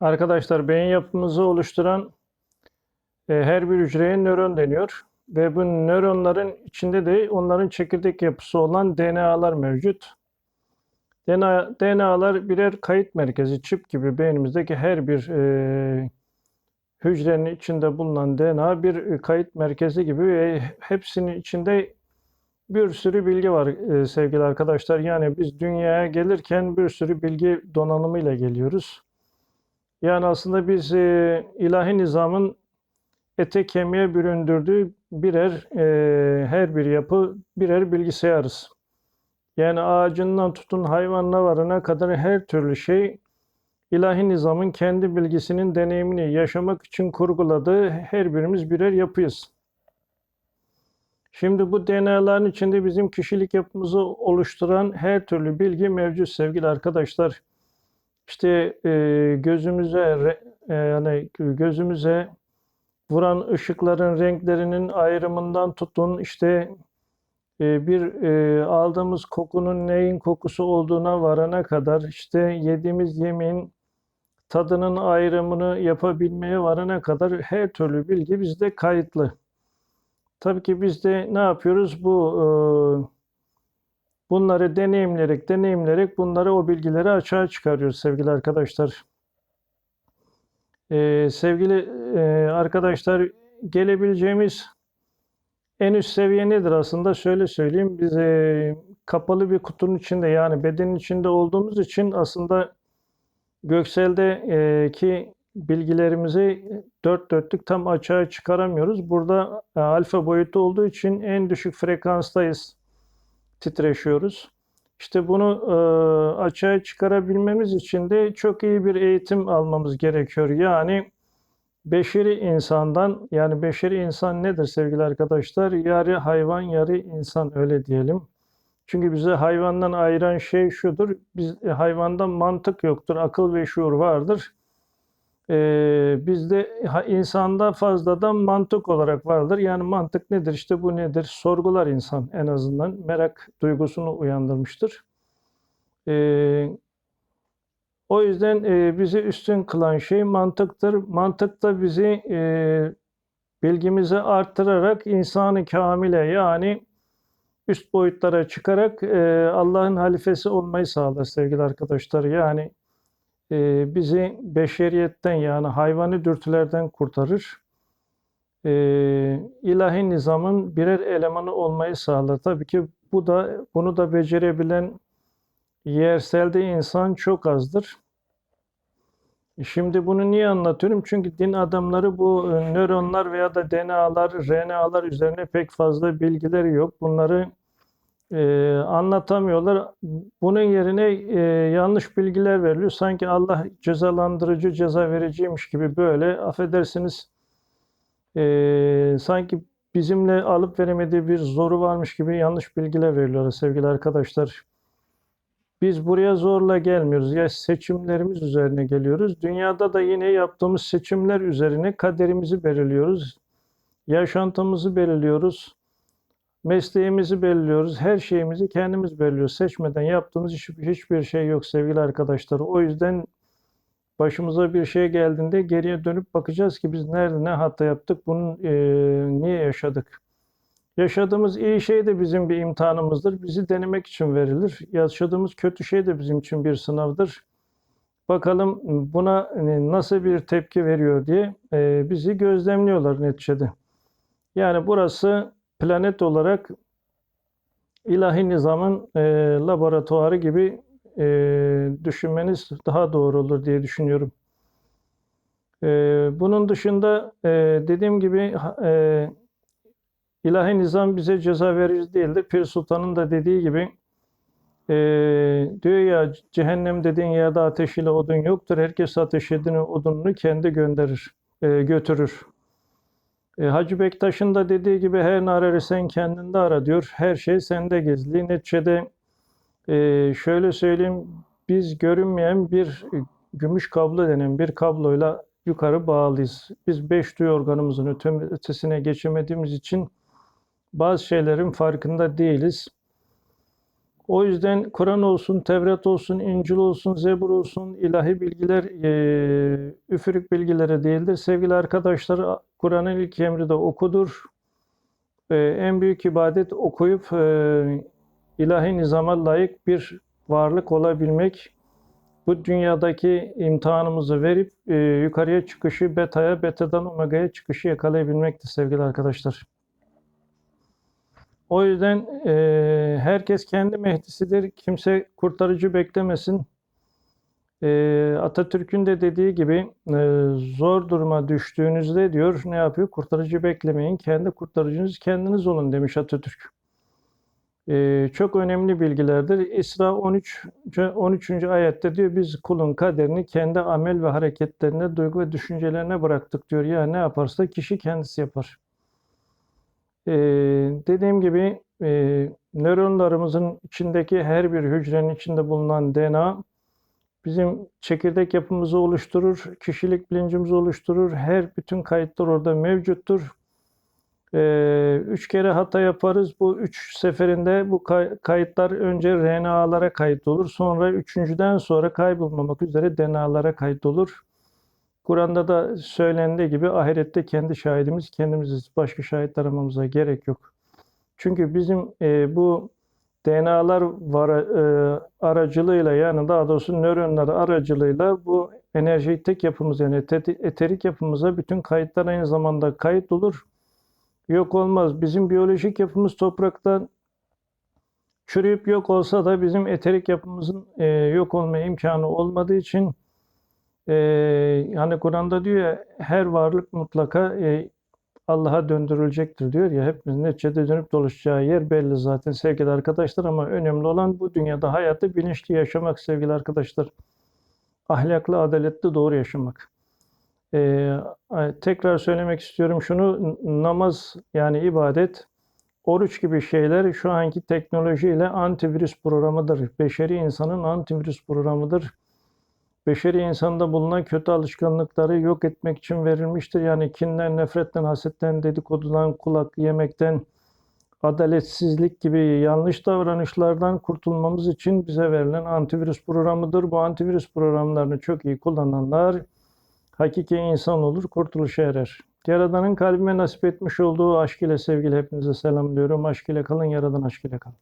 Arkadaşlar beyin yapımızı oluşturan e, her bir hücreye nöron deniyor. Ve bu nöronların içinde de onların çekirdek yapısı olan DNA'lar mevcut. DNA, DNA'lar birer kayıt merkezi, çip gibi beynimizdeki her bir e, hücrenin içinde bulunan DNA bir e, kayıt merkezi gibi ve hepsinin içinde bir sürü bilgi var e, sevgili arkadaşlar. Yani biz dünyaya gelirken bir sürü bilgi donanımıyla geliyoruz. Yani aslında biz e, ilahi nizamın ete kemiğe büründürdüğü birer e, her bir yapı birer bilgisayarız. Yani ağacından tutun hayvanına varana kadar her türlü şey ilahi nizamın kendi bilgisinin deneyimini yaşamak için kurguladığı her birimiz birer yapıyız. Şimdi bu DNA'ların içinde bizim kişilik yapımızı oluşturan her türlü bilgi mevcut sevgili arkadaşlar. İşte e, gözümüze re- e, yani gözümüze vuran ışıkların renklerinin ayrımından tutun işte e, bir e, aldığımız kokunun neyin kokusu olduğuna varana kadar işte yediğimiz yemeğin tadının ayrımını yapabilmeye varana kadar her türlü bilgi bizde kayıtlı. Tabii ki biz de ne yapıyoruz? Bu e, bunları deneyimleyerek, deneyimleyerek bunları o bilgileri açığa çıkarıyoruz sevgili arkadaşlar. E, sevgili e, arkadaşlar gelebileceğimiz en üst seviye nedir aslında? Şöyle söyleyeyim. Biz e, kapalı bir kutunun içinde yani bedenin içinde olduğumuz için aslında gökseldeki bilgilerimizi dört dörtlük tam açığa çıkaramıyoruz. Burada e, alfa boyutu olduğu için en düşük frekanstayız, titreşiyoruz. İşte bunu e, açığa çıkarabilmemiz için de çok iyi bir eğitim almamız gerekiyor. Yani beşeri insandan, yani beşeri insan nedir sevgili arkadaşlar? Yarı hayvan, yarı insan öyle diyelim. Çünkü bize hayvandan ayıran şey şudur. Biz e, hayvanda mantık yoktur, akıl ve şuur vardır. Ee, bizde insanda fazladan mantık olarak vardır. Yani mantık nedir? İşte bu nedir? Sorgular insan en azından. Merak duygusunu uyandırmıştır. Ee, o yüzden e, bizi üstün kılan şey mantıktır. Mantık da bizi e, bilgimizi arttırarak insanı kamile yani üst boyutlara çıkarak e, Allah'ın halifesi olmayı sağlar sevgili arkadaşlar. Yani e, bizi beşeriyetten yani hayvani dürtülerden kurtarır. E, ilahi nizamın birer elemanı olmayı sağlar. Tabii ki bu da bunu da becerebilen yerselde insan çok azdır. Şimdi bunu niye anlatıyorum? Çünkü din adamları bu e, nöronlar veya da DNA'lar, RNA'lar üzerine pek fazla bilgileri yok. Bunları e, anlatamıyorlar. Bunun yerine e, yanlış bilgiler veriliyor. Sanki Allah cezalandırıcı, ceza vericiymiş gibi böyle affedersiniz e, sanki bizimle alıp veremediği bir zoru varmış gibi yanlış bilgiler veriliyor sevgili arkadaşlar. Biz buraya zorla gelmiyoruz. Ya seçimlerimiz üzerine geliyoruz. Dünyada da yine yaptığımız seçimler üzerine kaderimizi belirliyoruz. Yaşantımızı belirliyoruz. Mesleğimizi belirliyoruz. Her şeyimizi kendimiz belirliyoruz. Seçmeden yaptığımız hiç, hiçbir şey yok sevgili arkadaşlar. O yüzden başımıza bir şey geldiğinde geriye dönüp bakacağız ki biz nerede ne hata yaptık, bunu e, niye yaşadık? Yaşadığımız iyi şey de bizim bir imtihanımızdır. Bizi denemek için verilir. Yaşadığımız kötü şey de bizim için bir sınavdır. Bakalım buna e, nasıl bir tepki veriyor diye e, bizi gözlemliyorlar neticede. Yani burası planet olarak ilahi nizamın e, laboratuvarı gibi e, düşünmeniz daha doğru olur diye düşünüyorum. E, bunun dışında e, dediğim gibi e, ilahi nizam bize ceza verici değildir. Pir Sultan'ın da dediği gibi e, diyor ya cehennem dediğin yerde ateş ile odun yoktur. Herkes ateş edini odununu kendi gönderir, e, götürür. E, Hacı Bektaş'ın da dediği gibi her nararı sen kendinde ara diyor. Her şey sende gizli. Neticede e, şöyle söyleyeyim biz görünmeyen bir e, gümüş kablo denen bir kabloyla yukarı bağlıyız. Biz beş duyu organımızın öte- ötesine geçemediğimiz için bazı şeylerin farkında değiliz. O yüzden Kur'an olsun, Tevrat olsun, İncil olsun, Zebur olsun, ilahi bilgiler e, üfürük bilgileri değildir. Sevgili arkadaşlar, Kur'an'ın ilk emri de okudur. E, en büyük ibadet okuyup e, ilahi nizama layık bir varlık olabilmek. Bu dünyadaki imtihanımızı verip e, yukarıya çıkışı, betaya, betadan omega'ya çıkışı yakalayabilmektir sevgili arkadaşlar. O yüzden e, herkes kendi Mehdisidir. Kimse kurtarıcı beklemesin. E, Atatürk'ün de dediği gibi e, zor duruma düştüğünüzde diyor ne yapıyor? Kurtarıcı beklemeyin. Kendi kurtarıcınız kendiniz olun demiş Atatürk. E, çok önemli bilgilerdir. İsra 13. 13. ayette diyor biz kulun kaderini kendi amel ve hareketlerine, duygu ve düşüncelerine bıraktık diyor. Ya ne yaparsa kişi kendisi yapar. Ee, dediğim gibi e, nöronlarımızın içindeki her bir hücrenin içinde bulunan DNA bizim çekirdek yapımızı oluşturur, kişilik bilincimizi oluşturur. Her bütün kayıtlar orada mevcuttur. Ee, üç kere hata yaparız. Bu üç seferinde bu kay- kayıtlar önce RNA'lara kayıt olur. Sonra üçüncüden sonra kaybolmamak üzere DNA'lara kayıt olur. Kur'an'da da söylendiği gibi ahirette kendi şahidimiz kendimiziz. Başka şahit aramamıza gerek yok. Çünkü bizim e, bu DNA'lar var, e, aracılığıyla yani daha doğrusu nöronlar aracılığıyla bu enerjitek yapımız yani ete- eterik yapımıza bütün kayıtlar aynı zamanda kayıt olur. Yok olmaz. Bizim biyolojik yapımız topraktan çürüyüp yok olsa da bizim eterik yapımızın e, yok olma imkanı olmadığı için e, hani Kur'an'da diyor ya her varlık mutlaka e, Allah'a döndürülecektir diyor ya hepimiz neticede dönüp dolaşacağı yer belli zaten sevgili arkadaşlar ama önemli olan bu dünyada hayatı bilinçli yaşamak sevgili arkadaşlar. Ahlaklı, adaletli, doğru yaşamak. Ee, tekrar söylemek istiyorum şunu namaz yani ibadet oruç gibi şeyler şu anki teknolojiyle antivirüs programıdır. Beşeri insanın antivirüs programıdır. Beşeri insanda bulunan kötü alışkanlıkları yok etmek için verilmiştir. Yani kinden, nefretten, hasetten, dedikodudan, kulak yemekten, adaletsizlik gibi yanlış davranışlardan kurtulmamız için bize verilen antivirüs programıdır. Bu antivirüs programlarını çok iyi kullananlar hakiki insan olur, kurtuluşa erer. Yaradan'ın kalbime nasip etmiş olduğu aşk ile sevgili hepinize selamlıyorum. Aşk ile kalın, Yaradan aşk ile kalın.